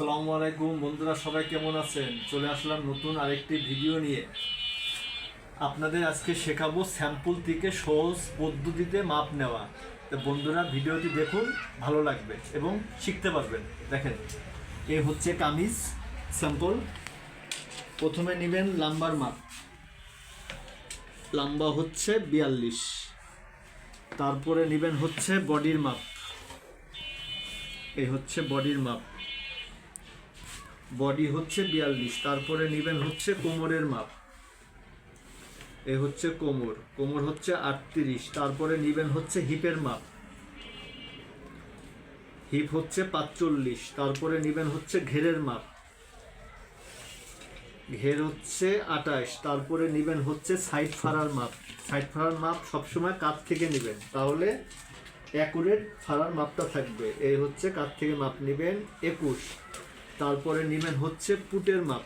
আসসালামু আলাইকুম। বন্ধুরা, সবাই কেমন আছেন? চলে আসলাম নতুন আরেকটি ভিডিও নিয়ে। আপনাদের আজকে শেখাবো স্যাম্পল থেকে সহজ পদ্ধতিতে মাপ নেওয়া। তো বন্ধুরা, ভিডিওটি দেখুন, ভালো লাগবে এবং শিখতে পারবেন। দেখেন, এ হচ্ছে কামিজ স্যাম্পল। প্রথমে নেবেন লাম্বার মাপ। লাম্বা হচ্ছে বিয়াল্লিশ। তারপরে নেবেন হচ্ছে বডির মাপ। এই হচ্ছে বডির মাপ। বডি হচ্ছে বিয়াল্লিশ, তারপরে নেবেন হচ্ছে কোমরের মাপ। এ হচ্ছে কোমর কোমর হচ্ছে আটত্রিশ, তারপরে নেবেন হচ্ছে হিপের মাপ। হিপ হচ্ছে পাঁচচল্লিশ, তারপরে নেবেন হচ্ছে ঘেরের মাপ। ঘের হচ্ছে আটাশ তারপরে নেবেন হচ্ছে সাইড ফাড়ার মাপ। সাইড ফাড়ার মাপ সবসময় কাত থেকে নেবেন, তাহলে অ্যাকুরেট ফাড়ার মাপটা থাকবে। এই হচ্ছে কাত থেকে মাপ নেবেন একুশ। তারপরে নেবেন হচ্ছে পুটের মাপ।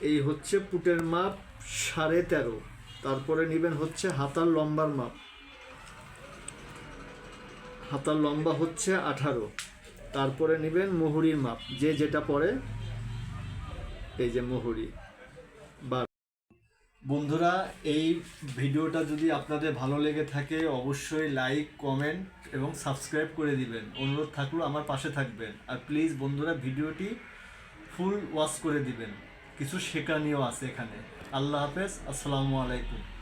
এই হচ্ছে পুটের মাপ সাড়ে তেরো। তারপরে নেবেন হচ্ছে হাতার লম্বার মাপ। হাতার লম্বা হচ্ছে আঠারো। তারপরে নেবেন মোহরির মাপ। যে যেটা পরে, এই যে মোহরি। বন্ধুরা, এই ভিডিওটা যদি আপনাদের ভালো লেগে থাকে, অবশ্যই লাইক, কমেন্ট এবং সাবস্ক্রাইব করে দিবেন। অনুরোধ থাকলেও আমার পাশে থাকবেন। আর প্লিজ বন্ধুরা, ভিডিওটি ফুল ওয়াচ করে দিবেন। কিছু শেখানিও আছে এখানে। আল্লাহ হাফেজ, আসসালামু আলাইকুম।